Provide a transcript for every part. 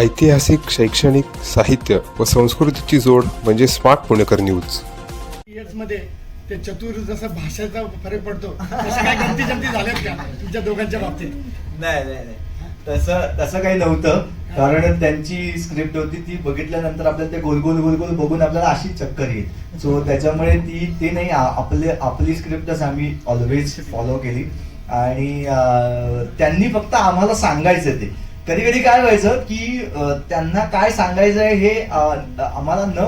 ऐतिहासिक शैक्षणिक साहित्य व संस्कृतीची जोड म्हणजे स्मार्ट पुणेकर न्यूज. मध्ये ते चतुर जसं भाषेचा फरक पडतो तशा काय गमती जमती झाल्यात का तुमच्या दोघांच्या बाबतीत? नाही नाही नाही. तसं तसं काही नव्हतं. कारण त्यांची स्क्रिप्ट होती ती बघितल्यानंतर आपल्याला ते गोल गोल गोल गोल बघून आपल्याला अशी चक्कर येईल. सो त्याच्यामुळे ती ते नाही आपले आपली स्क्रिप्टच आम्ही ऑलवेज फॉलो केली. आणि त्यांनी फक्त आम्हाला सांगायचं ते. कधी कधी काय व्हायचं की त्यांना काय सांगायचं हे आम्हाला न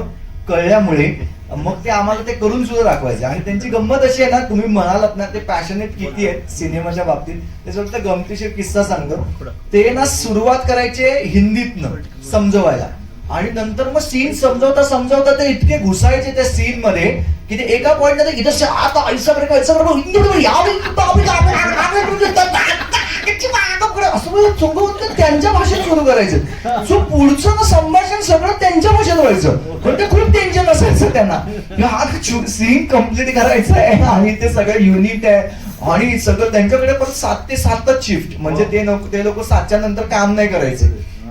कळल्यामुळे मग ते आम्हाला ते करून सुद्धा दाखवायचे आणि त्यांची गंमत अशी आहे ना तुम्ही म्हणालात ना ते पॅशनेट किती आहेत सिनेमाच्या बाबतीत त्याच्यावर गमतीशीर किस्सा सांगतो ते ना सुरुवात करायचे हिंदीतनं समजवायला आणि नंतर मग सीन समजवता समजवता ते इतके घुसायचे त्या सीन मध्ये की ते एका पॉइंटला मध्ये इथं आता ऐसा बरं ऐसा बरं हिंदी त्यांची असं म्हणजे बोलत चोंगवून त्यांच्या भाषेत सुरू करायचं. सो पुढचं ना संभाषण सगळं त्यांच्या भाषेत व्हायचं. पण ते खूप टेन्शन असायचं त्यांना. हा सीन कंप्लीट करायचं आहे. आणि ते सगळं युनिट आहे. आणि सगळं त्यांच्याकडे पण सात ते सातच शिफ्ट म्हणजे ते लोक ते लोक सातच्या नंतर काम नाही करायचे.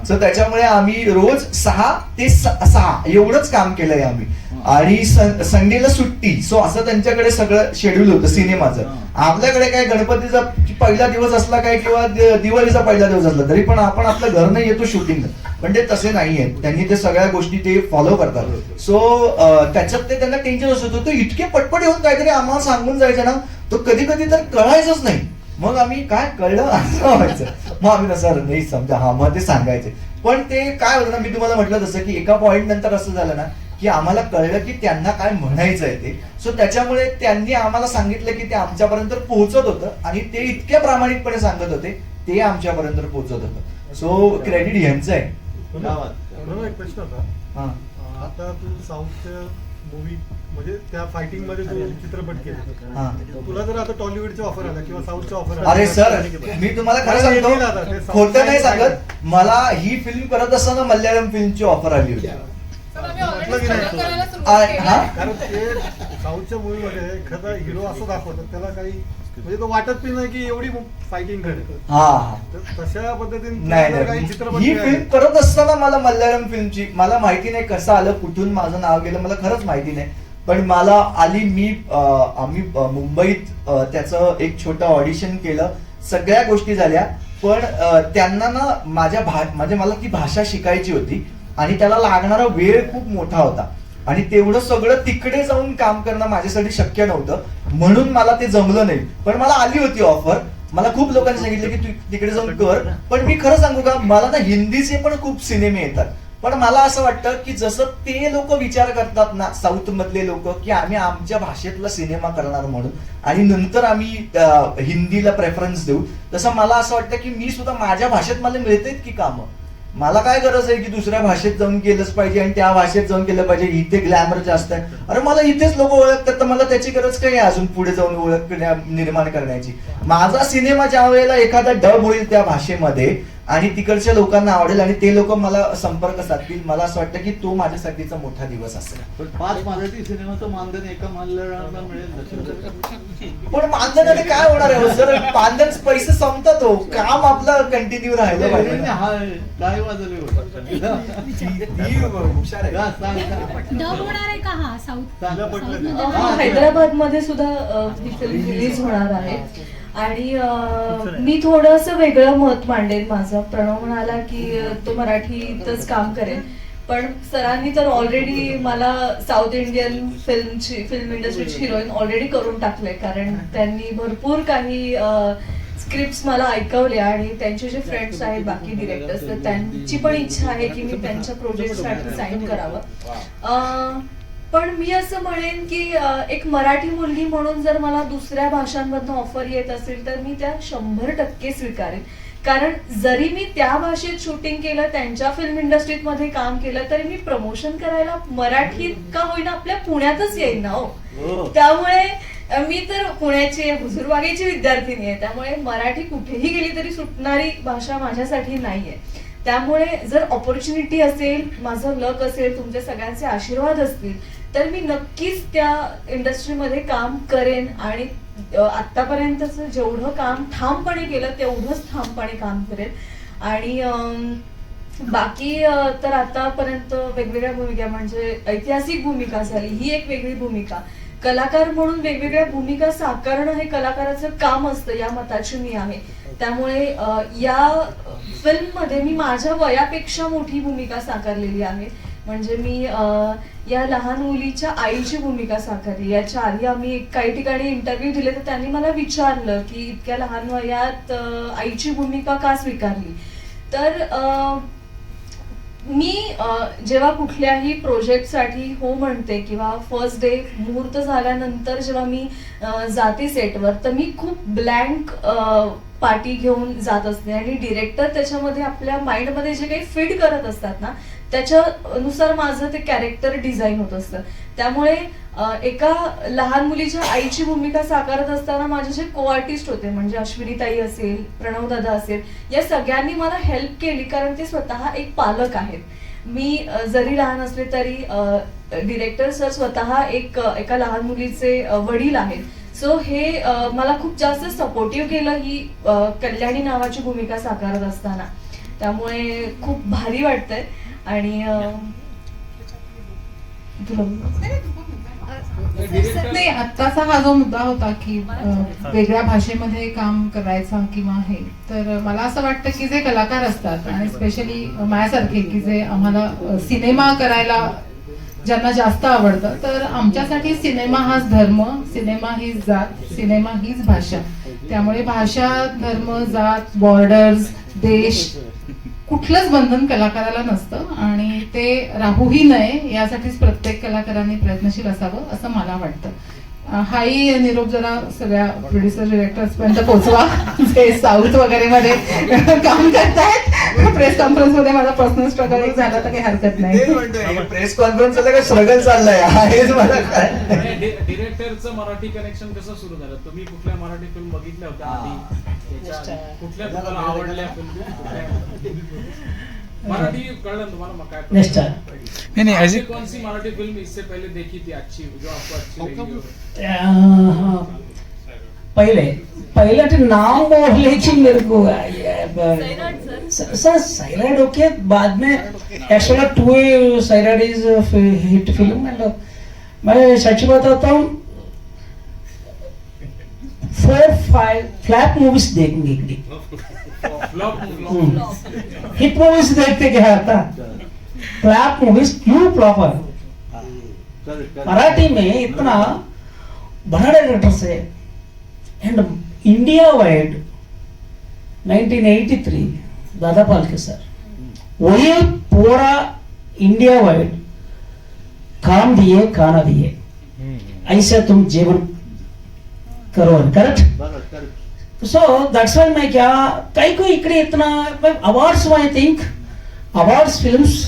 सो त्याच्यामुळे आम्ही रोज सहा ते स- सहा एवढंच काम केलंय आम्ही. आणि संडेला सुट्टी. सो असं त्यांच्याकडे सगळं शेड्यूल होतं सिनेमाचं. आपल्याकडे काय गणपतीचा पहिला दिवस असला काय किंवा दिवाळीचा पहिला दिवस असला तरी पण आपण आपलं घर नाही येतो शूटिंगला पण ते तसे नाहीये. त्यांनी ते सगळ्या गोष्टी ते फॉलो करतात. सो त्याच्यात ते त्यांना टेन्शन असत होतं. इतके पटपट येऊन काहीतरी आम्हाला सांगून जायचं ना तो कधी कधी तर कळायचंच नाही. मग आम्ही काय कळलं? असं व्हायचं. मग आम्ही सर नाही समजा हा मग ते सांगायचे. पण ते काय होतं ना मी तुम्हाला म्हटलं तसं की एका पॉइंट नंतर असं झालं ना की आम्हाला कळलं की त्यांना काय म्हणायचं आहे ते. सो त्याच्यामुळे त्यांनी आम्हाला सांगितलं की ते आमच्यापर्यंत पोहोचत होतं आणि ते इतक्या प्रामाणिकपणे सांगत होते ते आमच्यापर्यंत पोहोचत होतं. सो क्रेडिट यांचं आहे. मला एक प्रश्न होता. हा. अं, आता तू साऊथच्या मूवी म्हणजे त्या फायटिंगमध्ये चित्रपट हा. केले. तुला जर आता टॉलिवूडचे ऑफर आला किंवा साऊथचा ऑफर अरे सर मी तुम्हाला खरं सांगतो खोटं नाही सांगत. मला ही फिल्म करत असताना मल्याळम फिल्मची ऑफर आली होती पण आम्ही already म्हटलं की नाही? हा? कारण ते साऊथच्या मूवी मध्ये एखादा हिरो असं दाखवतात त्याला काही म्हणजे तो वाटत पण नाही की एवढी फायटिंग करेल. हा तर तशा पद्धतीने नाही काही नाही चित्रपट ही फिल्म करत असताना मला मल्याळम फिल्मची मला माहिती नाही कसं आलं कुठून माझं नाव गेलं मला खरंच माहिती नाही. पण मला आली मी अं, आम्ही अं, मुंबईत अं, त्याचं एक छोटं ऑडिशन केलं. सगळ्या गोष्टी झाल्या. पण अं, त्यांना ना माझ्या भा म्हणजे मला ती भाषा शिकायची होती. आणि त्याला लागणारा वेळ खूप मोठा होता. आणि तेवढं सगळं तिकडे जाऊन काम करणं माझ्यासाठी शक्य नव्हतं. म्हणून मला ते जमलं नाही. पण मला आली होती ऑफर मला खूप लोकांनी सांगितलं की तू तिकडे जाऊन कर. पण मी खरं सांगू का मला ना हिंदीचे पण खूप सिनेमे येतात. पण मला असं वाटतं की जसं ते लोक विचार करतात ना साऊथ मधले लोक की आम्ही आमच्या भाषेतला सिनेमा करणार म्हणून. आणि नंतर आम्ही हिंदीला प्रेफरन्स देऊ. तसं मला असं वाटतं की मी सुद्धा माझ्या भाषेत मला मिळतेत की कामं? मला काय गरज आहे की दुसऱ्या भाषेत जाऊन केलंच पाहिजे आणि त्या भाषेत जाऊन केलं पाहिजे. इथे ग्लॅमर जास्त आहे. अरे मला इथेच लोक ओळखतात तर मला त्याची गरज काही आहे अजून पुढे जाऊन ओळख निर्माण करण्याची? माझा सिनेमा ज्या वेळेला एखादा डब होईल त्या भाषेमध्ये आणि तिकडच्या लोकांना आवडेल आणि ते लोक मला संपर्क साधतील मला असं वाटतं की तो माझ्यासाठीचा मोठा दिवस असेल पण पाच मराठी सिनेमाचं मानधन एका मल्याळाला मिळेल पण मानधनाने काय होणार आहे हो सर मानधन पैसे संपतात हो काम आपलं कंटिन्यू राहिलं पाहिजे. हा टाळी वाजवली होती. हुशार आहे जा, सांग, सांग. डब होणार आहे का साऊथ तिला पटलं ते. साऊथमध्ये? हैदराबादमध्ये सुद्धा ही रिलीज होणार आहे आणि मी थोडस वेगळं मत मांडेन माझं. प्रणव म्हणाला की तो मराठीतच काम करेल. पण सरांनी तर ऑलरेडी मला साऊथ इंडियन फिल्मची फिल्म इंडस्ट्रीची हिरोईन ऑलरेडी करून टाकले कारण त्यांनी भरपूर काही स्क्रिप्ट मला ऐकवल्या आणि त्यांचे जे फ्रेंड्स आहेत बाकी डिरेक्टर्स तर त्यांची पण इच्छा आहे की मी त्यांच्या प्रोजेक्टसाठी साईन करावं. पण मी असं म्हणेन की एक मराठी मुलगी म्हणून जर मला दुसऱ्या भाषांमधनं ऑफर येत असेल तर मी त्या शंभर टक्के स्वीकारेन. कारण जरी मी त्या भाषेत शूटिंग केलं त्यांच्या फिल्म इंडस्ट्रीत मध्ये काम केलं तरी मी प्रमोशन करायला मराठीत का होईना आपल्या पुण्यातच येईन ना हो. त्यामुळे अ, मी तर पुण्याची हुजूरबागेची विद्यार्थिनी आहे त्यामुळे मराठी कुठेही गेली तरी सुटणारी भाषा माझ्यासाठी नाहीये. त्यामुळे जर ऑपॉर्च्युनिटी असेल माझं लक असेल तुमचे सगळ्यांचे आशीर्वाद असतील तर मी नक्कीच त्या इंडस्ट्रीमध्ये काम करेन. आणि अ, जेवढं काम ठामपणे केलं तेवढंच ठामपणे काम करेन. आणि बाकी तर आतापर्यंत वेगवेगळ्या भूमिका म्हणजे ऐतिहासिक भूमिका झाली ही एक वेगळी भूमिका. कलाकार म्हणून वेगवेगळ्या भूमिका साकारणं हे कलाकाराचं काम असतं या मताची मी आहे. त्यामुळे या फिल्ममध्ये मी माझ्या वयापेक्षा मोठी भूमिका साकारलेली आहे. म्हणजे मी या लहान मुलीच्या आईची भूमिका साकारली. याच्या आधी आम्ही काही ठिकाणी इंटरव्ह्यू दिले तर त्यांनी मला विचारलं की इतक्या लहान वयात आईची भूमिका का स्वीकारली? तर मी जेव्हा कुठल्याही प्रोजेक्टसाठी हो म्हणते किंवा फर्स्ट डे मुहूर्त झाल्यानंतर जेव्हा मी जाते सेटवर तर मी खूप ब्लँक पार्टी घेऊन जात असते. आणि डिरेक्टर त्याच्यामध्ये आपल्या माइंडमध्ये जे काही फिट करत असतात ना त्याच्यानुसार माझं ते कॅरेक्टर डिझाईन होत असतं. त्यामुळे एका लहान मुलीच्या आईची भूमिका साकारत असताना माझे जे को आर्टिस्ट होते. म्हणजे अश्विनीताई असेल प्रणवदादा असेल या सगळ्यांनी मला हेल्प केली कारण ते स्वतः एक पालक आहेत. मी जरी लहान असले तरी डिरेक्टर सर स्वतः एक एका लहान मुलीचे वडील आहेत. सो हे मला खूप जास्त सपोर्टिव्ह केलं ही कल्याणी नावाची भूमिका साकारत असताना. त्यामुळे खूप भारी वाटतंय. आणि नाही आत्ताचा हा जो मुद्दा होता की वेगळ्या भाषेमध्ये काम करायचा किंवा हे तर मला असं वाटतं की जे कलाकार असतात आणि स्पेशली माझ्यासारखे की जे आम्हाला सिनेमा करायला ज्यांना जास्त आवडतं तर आमच्यासाठी सिनेमा हाच धर्म सिनेमा हीच जात सिनेमा हीच भाषा. त्यामुळे भाषा धर्म जात बॉर्डर्स देश कुठलंच बंधन कलाकाराला नसतं आणि ते राहूही नये यासाठीच प्रत्येक कलाकारांनी प्रयत्नशील असावं असं मला वाटतं. हाही निरोप जरा सगळ्या प्रोड्युसर डिरेक्टर्स पर्यंत पोहोचवा. जे साऊथ वगैरे मध्ये काम करतायत प्रेस कॉन्फरन्समध्ये माझा पर्सनल स्ट्रगल एक झाला तर काही हरकत नाही. प्रेस कॉन्फरन्स का स्ट्रगल चाललंय. हेच मला काय डिरेक्टरचं मराठी कनेक्शन कसं सुरू झालं? तुम्ही कुठल्या मराठी फिल्म बघितल्या होत्या आधी? त्याच्या आधी? कुठल्या तुम्हाला आवडल्या फिल्म मराठी कळलं तुम्हाला मग काय time. नहीं नहीं ऐसी कौन सी मराठी फ़िल्म इससे पहले देखी थी अच्छी जो आपको अच्छी लगी हो? पहले पहले तो नाम बोल लेकिन मेरे को सर स- सर साइराइड ओके बाद में actually two Sairat is hit film and मैं सच बताता हूँ four five flop movies Flop, flop. Hmm. Hit movies देखते क्या आता फ्लैप मूवीज क्यों है मराठी में इतना बड़ा director say and India wide 1983 Dada Phalke sir वही पूरा इंडिया वाइड काम दिए खाना दिए ऐसा तुम जीवन करो करेक्ट सो दैट्स व्हाई मैं क्या कई को इकडे इतना awards I think awards films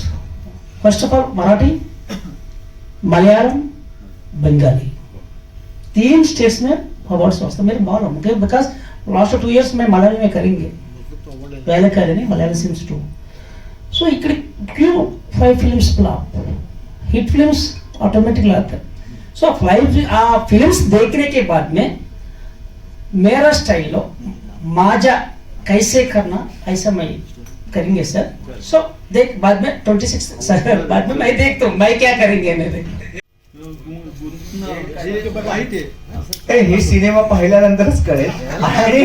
first of all Marathi Malayalam Bengali तीन स्टेट्स में अवार्ड्स वास्ते मेरे मालूम okay because last two years में मलयालम में करेंगे। पहले करे नहीं मलयालम सिम्स टू सो इकडे क्यों five films flop hit films automatically आते हैं। सो फाइव फिल्म्स देखने के बाद में मेरा स्टाइल लो माजा कैसे करना ऐसा मैं करेंगे सर सो देख बाद में ट्वेंटी सिक्स बाद में मैं देखता हूँ मैं क्या करेंगे मेरे माहिती आहे ए, हे सिनेमा पाहिल्यानंतरच कळेल. आणि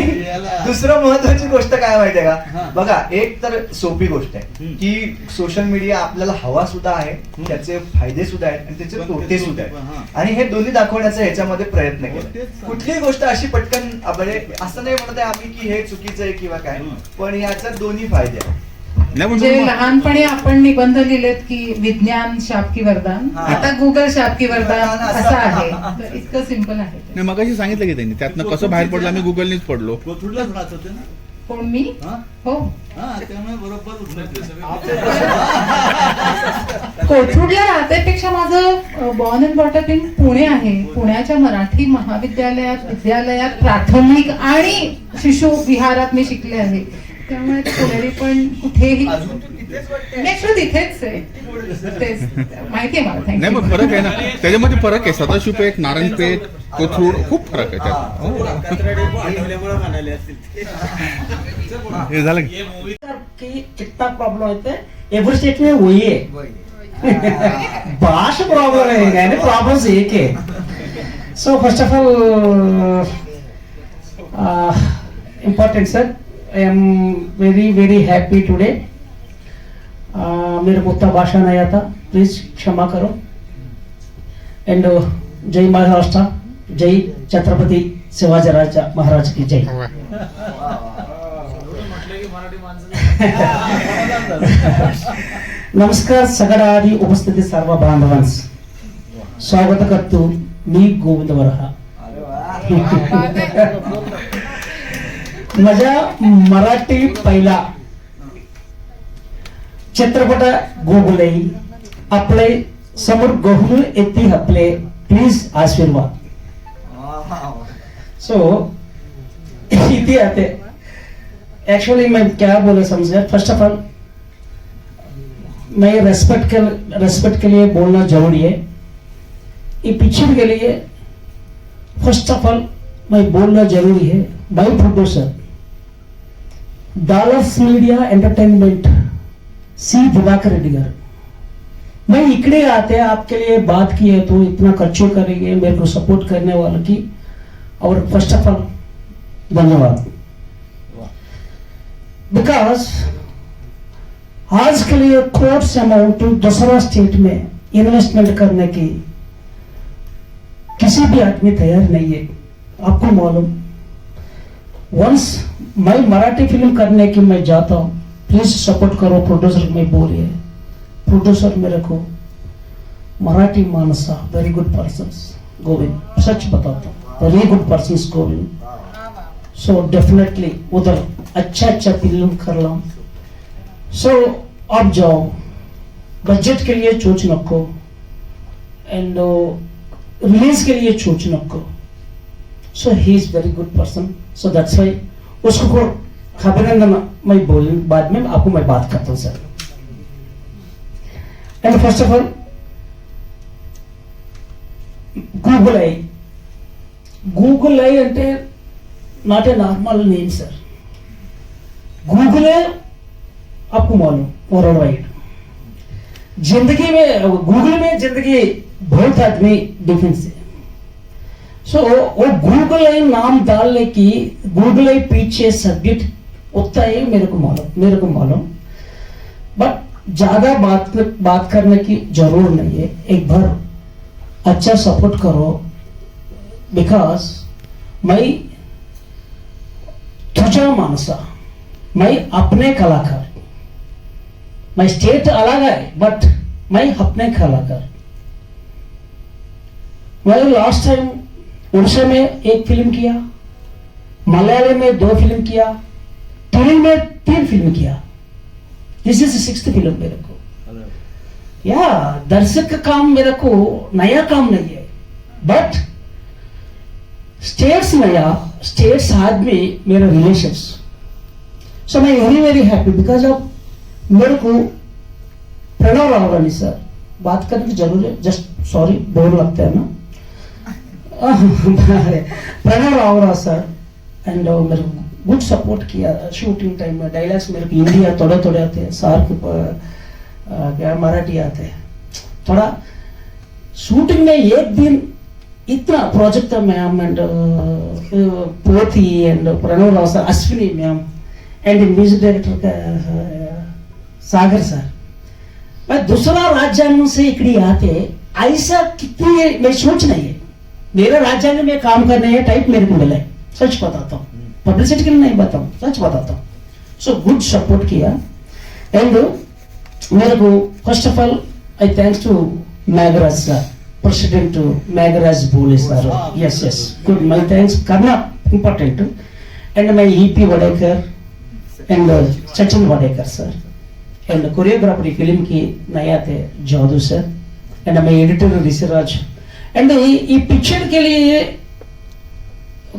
दुसरं महत्वाची गोष्ट काय माहितीये का? बघा एक तर सोपी गोष्ट आहे की सोशल मीडिया आपल्याला हवा सुद्धा आहे त्याचे फायदे सुद्धा आहेत आणि त्याचे तोटे सुद्धा आहेत. आणि हे दोन्ही दाखवण्याचा ह्याच्यामध्ये प्रयत्न केला. कुठलीही गोष्ट अशी पटकन म्हणजे असं नाही म्हणत आहे आम्ही की हे चुकीचं आहे किंवा काय पण याच्यात दोन्ही फायदे आहेत. म्हणजे लहानपणी आपण निबंध लिहिलेत की विज्ञान शाप की वरदान. आता गुगल शाप की वरदान असं. आहे. इतकं सिंपल आहे मगाशी सांगितलं की त्यांनी त्यातनं कसं बाहेर पडलं आम्ही गुगलनीच पडलो. कोथरूडलाच राहत होते ना? कोण मी? हा? हो. हा त्यामुळे बरोबर उठले कोथरूडला राहतेपेक्षा माझं born and brought up in Pune आहे. पुण्याच्या मराठी महाविद्यालयात विद्यालयात प्राथमिक आणि शिशु विहारात मी शिकले आहे. त्यामुळे ते पुणेरी पण कुठेही तिथेच आहे. तेच. माहिती आहे मला नाही मग थँक्यू फरक आहे ना. त्याच्यामध्ये फरक आहे. सदाशिव पेठ नारायणपेठ कोथरूड खूप फरक आहे त्यात. हो. हे झालं की कि कितना प्रॉब्लम होते एवरी स्टेट में वही है भाषा प्रॉब्लम है यानी प्रॉब्लम्स एक है so first of all important sir I am very very happy today मेरे उतना भाषा नहीं आता प्लीज क्षमा करो एंड जय महाराष्ट्र जय छत्रपति शिवाजी राजा महाराज की जय म्हटलं की मराठी माणसं नमस्कार सगळ्या आधी उपस्थिती सर्व बांधवांस स्वागत करतो मी गोविंद वरहा माझ्या मराठी पहिला चित्रपट गोगुले. आपले समोर गहुल येते प्लीज़ आशीर्वाद. सो इथे आते एक्चुअली मैं क्या बोले समझे फ़र्स्ट ऑफ़ ऑल मैं रेस्पेक्ट के रेस्पेक्ट के लिए बोलना ज़रूरी है. ये पिक्चर के लिए फ़र्स्ट ऑफ़ ऑल मैं बोलना ज़रूरी है. बाई producer dollars media entertainment C Divakar Reddy garu मैं इकड़े आते आपके लिए बात की है तो इतना खर्चो करेंगे, मेरे को सपोर्ट करने वालों की। और फ़र्स्ट ऑफ़ ऑल धन्यवाद। बिकॉज़ आज के लिए कोर्स अमाउंट दूसरा स्टेट में इन्वेस्टमेंट करने की किसी भी आदमी तैयार नहीं है, आपको मालूम। वंस मैं मराठी फ़िल्म करने की मैं जाता हूँ। प्लीज़ सपोर्ट करो प्रोड्यूसर में बोलिए। प्रोड्यूसर मेरे को मराठी मानसा वेरी गुड पर्सन गोविंद। सच बताता हूँ very good person Govind. So definitely उधर अच्छा अच्छा फ़िल्म कर ला सो अब जाओ। बजट के लिए सोच नको एंड रिलीज़ के लिए सोच नको so he is very good person so that's why उसको को अभिनंदन मैं बोल बाद में आपको मैं बात करता हूँ sir and first of all Google I Google I అంటే not a normal name sir Google है आपको मालूम वर्ल्ड वाइड जिंदगी में गूगल में जिंदगी बहुत आदमी डिफरेंस है सो वो गूगल आई नाम डालने की गूगल आई पीछे सब्जेक्ट उतना ही मेरे को मालूम, मेरे को मालूम। बट ज़्यादा बात बात करने की ज़रूर नहीं है। एक बार अच्छा सपोर्ट करो बिकॉज़ मैं तुझा मानसा, मैं अपने कलाकार, मैं स्टेट अलग है बट मैं अपने कलाकार। मैं लास्ट टाइम उड़ीसा में एक फ़िल्म किया, मलयालम में दो फ़िल्म किया, तमिल में तीन फ़िल्म किया। दिस इज़ सिक्स फ़िल्म मेरे को। या, दर्शक का काम मेरे को नया काम नहीं है। बट स्टेट्स नया स्टेट्स आदमी मेरा रिलेशंस सो मैं very very happy because of मेरे को प्रणव रावरानी सर, बात करने की ज़रूर है जस्ट सॉरी बोर लगता है ना। प्रणव रावरा सर एंड मेरे को गुड सपोर्ट किया शूटिंग टाइम में डायलॉग्स मेरे को हिंदी या थोड़े थोड़े आते हैं सार को क्या मराठी आते हैं थोड़ा शूटिंग में एक दिन इतना project ma'am and Pothi and Pranav Rao sir Ashwini ma'am and music director का सागर सर मैं दूसरा राज्य से इकड़ी आते ऐसा कितनी मैं सोच नहीं है मेरे राज्यांग में काम करने का टाइप मेरे को मिला है। सच बताता हूँ। पब्लिसिटी के लिए नहीं बताऊँ। सच बताता हूँ। सो गुड सपोर्ट किया। एंड मेरे को first of all I thanks to Maigraj sir president Maigraj बोले sir yes yes good my thanks करना इंपॉर्टेंट एंड मैं EP Wadekar and Sachin Wadekar sir and choreographer film की नया थे जादू सर एंड मैं एडिटर ऋषिराज एंड ये picture के लिए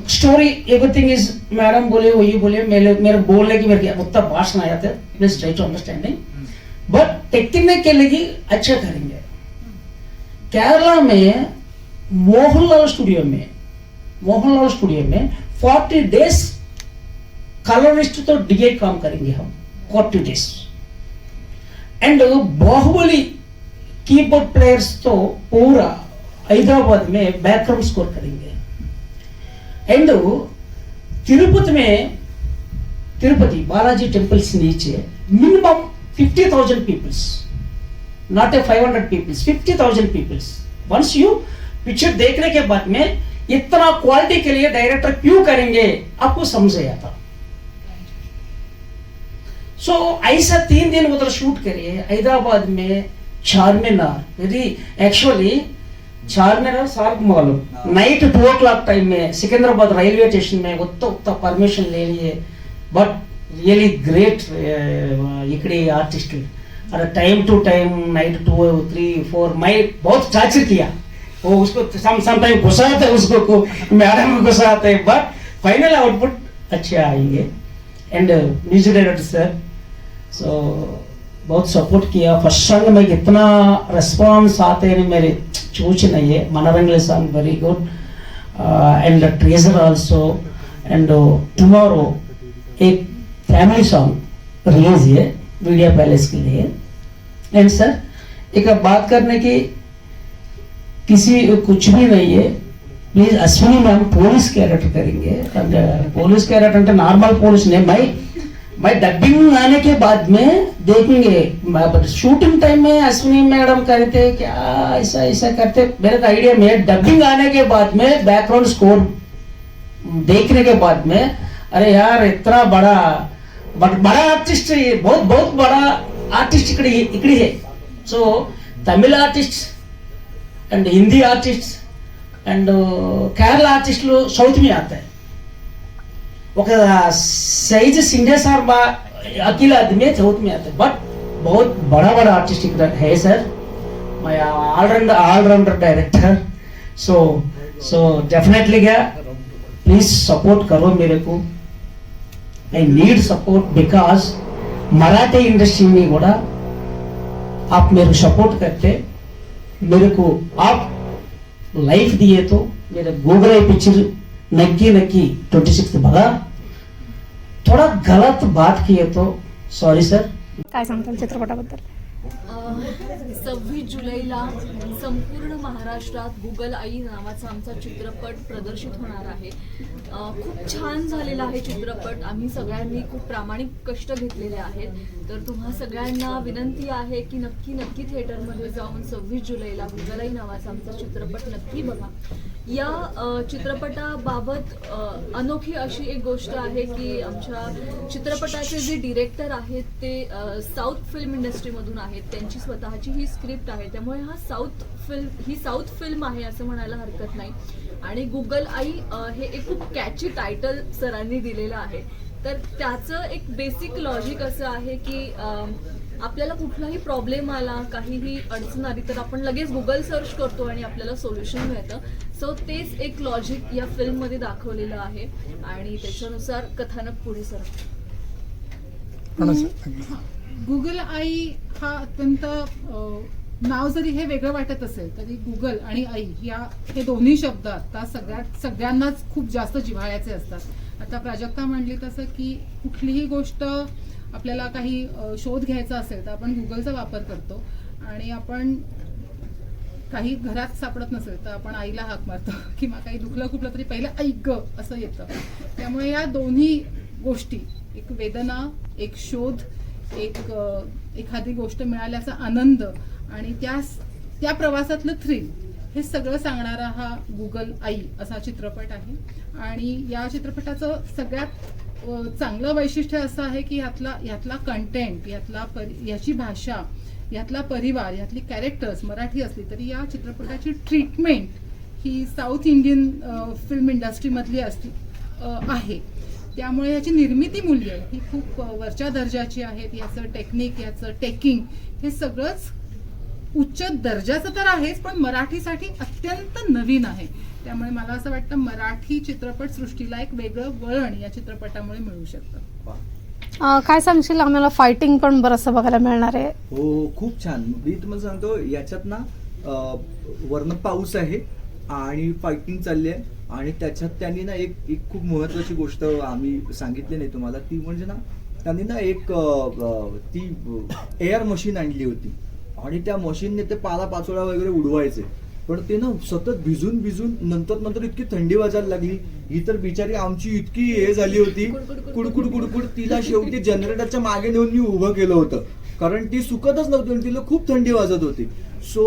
स्टोरी एवरीथिंग इज़ मैडम बोले, वही बोले, मेरे मेरे बोलने की मेरे उतना भाषण आया था। Please try to understanding but technique के लिए अच्छा करेंगे। केरला में, मोहनलाल स्टूडियो में, मोहनलाल स्टूडियो में फोर्टी डेज़ कलरिस्ट तो डीए काम करेंगे हम forty days and Baahubali keyboard players तो पूरा हैदराबाद में बैकग्राउंड स्कोर करेंगे एंड तिरुपति में तिरुपति बालाजी टेम्पल्स नीचे minimum fifty thousand peoples not a five hundred peoples fifty thousand peoples once you picture देखने के बाद में इतना क्वालिटी के लिए डायरेक्टर क्यों करेंगे? आपको समझ आया था सो so, ऐसा तीन दिन उधर शूट करिए हैदराबाद में चार मीनार यदि एक्चुअली सार्क मालूम night two o'clock time में सिकंदराबाद रेलवे स्टेशन में उत्ता उत्ता परमिशन ले लिए बट रियली ग्रेट इकड़े आर्टिस्ट अरे time to time night two three four मैं बहुत टार्चर किया वो उसको सम सम टाइम गुस्सा आता है उसको मैडम को गुस्सा आता है बट फाइनल आउटपुट अच्छे आएंगे and music director sir so बहुत सपोर्ट किया फर्स्ट सॉन्ग में कितना रिस्पॉन्स आते हैं मेरे चूच नहीं है मनोरंजन song very good and treasure also and tomorrow एक फैमिली सॉन्ग रिलीज है मीडिया पैलेस के लिए एंड सर एक बात करने की किसी कुछ भी नहीं है please Ashwini ma'am police character करेंगे అంటే पुलिस कैरेक्टर అంటే नॉर्मल पुलिस नहीं मैं मैं डबिंग आने के बाद में देखेंगे शूटिंग टाइम में अश्विनी मैडम करते क्या ऐसा ऐसा करते मेरे को आइडिया में डबिंग आने के बाद में बैकग्राउंड स्कोर देखने के बाद में अरे यार इतना बड़ा बट बड़ा आर्टिस्ट बहुत बहुत बड़ा आर्टिस्ट इकड़ी इकड़ी है so Tamil artist and Hindi artist and Kerala ఆర్టిస్టులు సౌత్ మీ ఆతాయి ఒక सही सिंधिया सर बा अकेला आदमी है साउथ में आता है बट बहुत बड़ा बड़ा आर्टिस्ट इधर है सर मैं all-rounder all-rounder director so so definitely क्या प्लीज सपोर्ट करो मेरे को I need support because Marathi industry में కూడా आप मेरे को सपोर्ट करते मेरे को आप लाइफ दिए तो मेरे गूगल पिक्चर नक्की नक्की. ट्वेंटी सिक्स बघा. थोड़ा गलत बात की तो. सॉरी सर काय सांगताल चित्रपटाबद्दल? सव्वीस जुलैला संपूर्ण महाराष्ट्रात गुगल आई नावाचा आमचा चित्रपट प्रदर्शित होणार आहे. खूप छान झालेला आहे चित्रपट. आम्ही सगळ्यांनी खूप प्रामाणिक कष्ट घेतलेले आहेत. तर तुम्हा सगळ्यांना विनंती आहे की नक्की नक्की थिएटरमध्ये जाऊन सव्वीस जुलैला गुगल आई नावाचा आमचा चित्रपट नक्की बघा. या चित्रपटाबाबत अनोखी अशी एक गोष्ट आहे की आमच्या चित्रपटाचे जे डिरेक्टर आहेत ते साऊथ फिल्म इंडस्ट्रीमधून आहेत. त्यांची स्वतःची ही स्क्रिप्ट आहे. त्यामुळे हा साऊथ फिल्म ही साऊथ फिल्म आहे असं म्हणायला हरकत नाही. आणि गुगल आई हे एक खूप कॅची टायटल सरांनी दिलेलं आहे. तर त्याचं एक बेसिक लॉजिक असं आहे की आपल्याला कुठलाही प्रॉब्लेम आला काहीही अडचण आली तर आपण लगेच गुगल सर्च करतो आणि आपल्याला सोल्युशन मिळतं. सो तेच एक लॉजिक या फिल्ममध्ये दाखवलेलं आहे. आणि त्याच्यानुसार कथानक पुढे सरकतं. गुगल आई हा अत्यंत नाव जरी हे वेगळं वाटत असेल तरी गुगल आणि आई या हे दोन्ही शब्द आता सगळ्यात सगळ्यांनाच खूप जास्त जिव्हाळ्याचे असतात. आता प्राजक्ता म्हणली तसं की कुठलीही गोष्ट आपल्याला काही शोध घ्यायचा असेल तर आपण गुगलचा वापर करतो. आणि आपण काही घरात सापडत नसेल तर आपण आईला हाक मारतो किंवा काही दुखलं कुठलं तरी पहिलं ऐक ग असं येतं. त्यामुळे या दोन्ही गोष्टी एक वेदना एक शोध एक एखादी गोष्ट मिळाल्याचा आनंद आणि त्या त्या प्रवासातलं थ्रिल हे सगळं सांगणारा हा गुगल आई असा चित्रपट आहे. आणि या चित्रपटाचं सगळ्यात चांगलं वैशिष्ट्य असं आहे की यातला यातला कंटेंट यातला परि याची भाषा यातला परिवार यातली कॅरेक्टर्स मराठी असली तरी या चित्रपटाची ट्रीटमेंट ही साऊथ इंडियन फिल्म इंडस्ट्रीमधली असली आहे. त्यामुळे याची निर्मिती मूल्य ही खूप वरच्या दर्जाची आहेत. याचं टेक्निक याचं टेकिंग हे सगळंच उच्च दर्जाचं तर आहेच पण मराठीसाठी अत्यंत नवीन आहे. त्यामुळे मला असं वाटतं मराठी चित्रपट सृष्टीला एक वेगळं वळण या चित्रपटामुळे मिळू शकतं. काय सांगशील? आम्हाला फायटिंग पण बरंचसं बघायला मिळणार आहे. हो खूप छान. मी तुम्हाला सांगतो याच्यात ना अं, वरनं पाऊस आहे आणि फायटिंग चालली आहे. आणि त्याच्यात त्यांनी ना एक एक खूप महत्वाची गोष्ट आम्ही सांगितली नाही तुम्हाला. ती म्हणजे ना त्यांनी ना एक ती एअर मशीन आणली होती. आणि त्या मशीनने ते पाला पाचोळा वगैरे उडवायचे. पण ते ना सतत भिजून भिजून नंतर नंतर इतकी थंडी वाजायला लागली. ही तर बिचारी आमची इतकी हे झाली होती. कुडकुड कुडकुड तिला शेवटी जनरेटरच्या मागे नेऊन मी उभं केलं होतं. कारण ती सुकतच नव्हती आणि तिला खूप थंडी वाजत होती. सो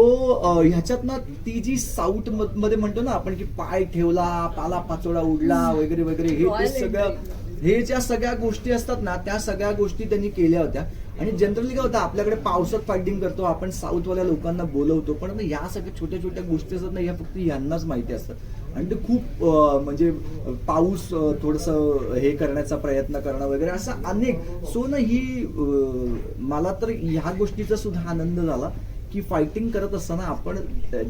ह्याच्यात ना ती जी साऊथमध्ये म्हणतो ना आपण की पाय ठेवला पाला पाचोळा उडला वगैरे वगैरे हे सगळं हे ज्या सगळ्या गोष्टी असतात ना त्या सगळ्या गोष्टी त्यांनी केल्या होत्या. आणि जनरली काय होतं आपल्याकडे पावसात फायटिंग करतो आपण साऊथवाल्या लोकांना बोलवतो. पण ना या सगळ्या छोट्या छोट्या गोष्टी असतात ना या फक्त यांनाच माहिती असतात. आणि ते खूप म्हणजे पाऊस थोडस हे करण्याचा प्रयत्न करणं वगैरे असं अनेक. सो ना ही मला तर ह्या गोष्टीचा सुद्धा आनंद झाला. की फायटिंग करत असताना आपण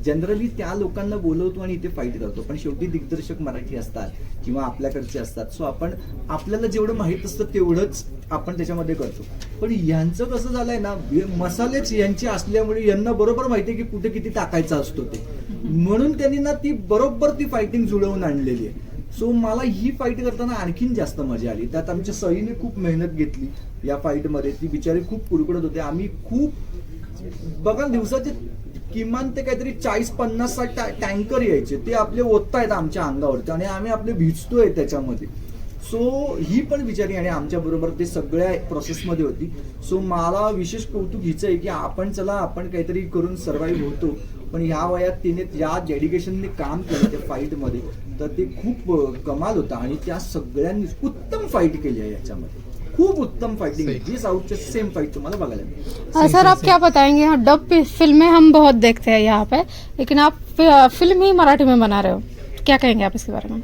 जनरली त्या लोकांना बोलवतो आणि इथे फाईट करतो. पण शेवटी दिग्दर्शक मराठी असतात किंवा आपल्याकडचे असतात. सो आपण आपल्याला जेवढं माहीत असतं तेवढंच आपण त्याच्यामध्ये करतो. पण यांचं कसं झालंय ना मसालेच यांचे असल्यामुळे यांना बरोबर माहिती आहे की कुठे किती टाकायचा असतो ते. म्हणून त्यांनी ना ती बरोबर ती फायटिंग जुळवून आणलेली आहे. सो मला ही फाईट करताना आणखीन जास्त मजा आली. त्यात आमच्या सईने खूप मेहनत घेतली या फाईटमध्ये ती बिचारी खूप कुडकुडत होते. आम्ही खूप बघा दिवसाचे किमान ते काहीतरी चाळीस पन्नास साठ टँकर यायचे. ते आपले ओततायत आमच्या अंगावरती आणि आम्ही आपले भिजतोय त्याच्यामध्ये. सो ही पण विचारी आणि आमच्या बरोबर ते सगळ्या प्रोसेसमध्ये होती. सो मला विशेष कौतुक हिचं आहे की आपण चला आपण काहीतरी करून सर्व्हाइव्ह होतो. पण ह्या वयात तिने या डेडिकेशनने काम केलं त्या फाईटमध्ये तर ते खूप कमाल होतं आणि त्या सगळ्यांनी उत्तम फाईट केली आहे याच्यामध्ये. खूप उत्तम फायटिंग जी साऊथच्या सेम फाईट तुम्हाला बघायला मिळेल सर आप क्या बताएँगे? हाँ, डब पि- फ़िल्में हम बहुत देखते हैं यहाँ पे लेकिन आप फ़िल्म ही मराठी में बना रहे हो। क्या कहेंगे आप इसके बारे में?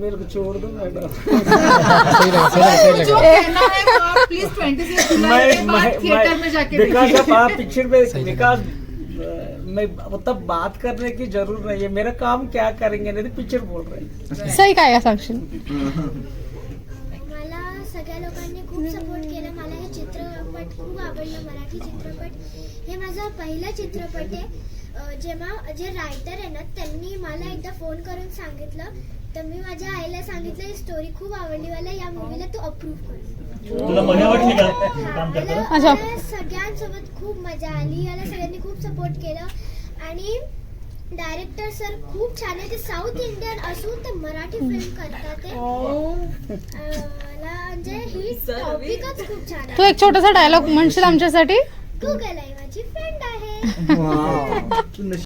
मेरे को छोड़ दो मैडम जो कहना है वो आप प्लीज़ 26 जुलाई के बाद थिएटर में जाके देखिए। ऑफ़ आप पिक्चर में बिकॉज़ मैं मतलब बात करने की जरूरत नहीं है। मेरा काम क्या करेंगे? नहीं तो पिक्चर बोल रहे हैं। सही काय सांगशील मला सगळ्या लोकांनी खूप सपोर्ट केला. मला हे चित्रपट खूप आवडलं मराठी चित्रपट. हे माझा पहिला चित्रपट आहे. जेव्हा जे रायटर आहे ना त्यांनी मला एकदा फोन करून सांगितलं. तर मी माझ्या आईला सांगितलं ही स्टोरी खूप आवडली. मला या मूवीला तू अप्रूव्ह कर. तुला मजा वाटली का? हा, मला अच्छा. मला सगळ्यांसोबत खूप मजा आली. मला सगळ्यांनी खूप सपोर्ट केलं. आणि डायरेक्टर सर खूप छान आहे. ते साऊथ इंडियन असून ते मराठी फिल्म करतात ते. अं, मला म्हणजे ही टॉपिकच खूप छान तू आहे एक छोटासा डायलॉग म्हणशील आमच्यासाठी? तू गेलाय माझी फ्रेंड आहे. तू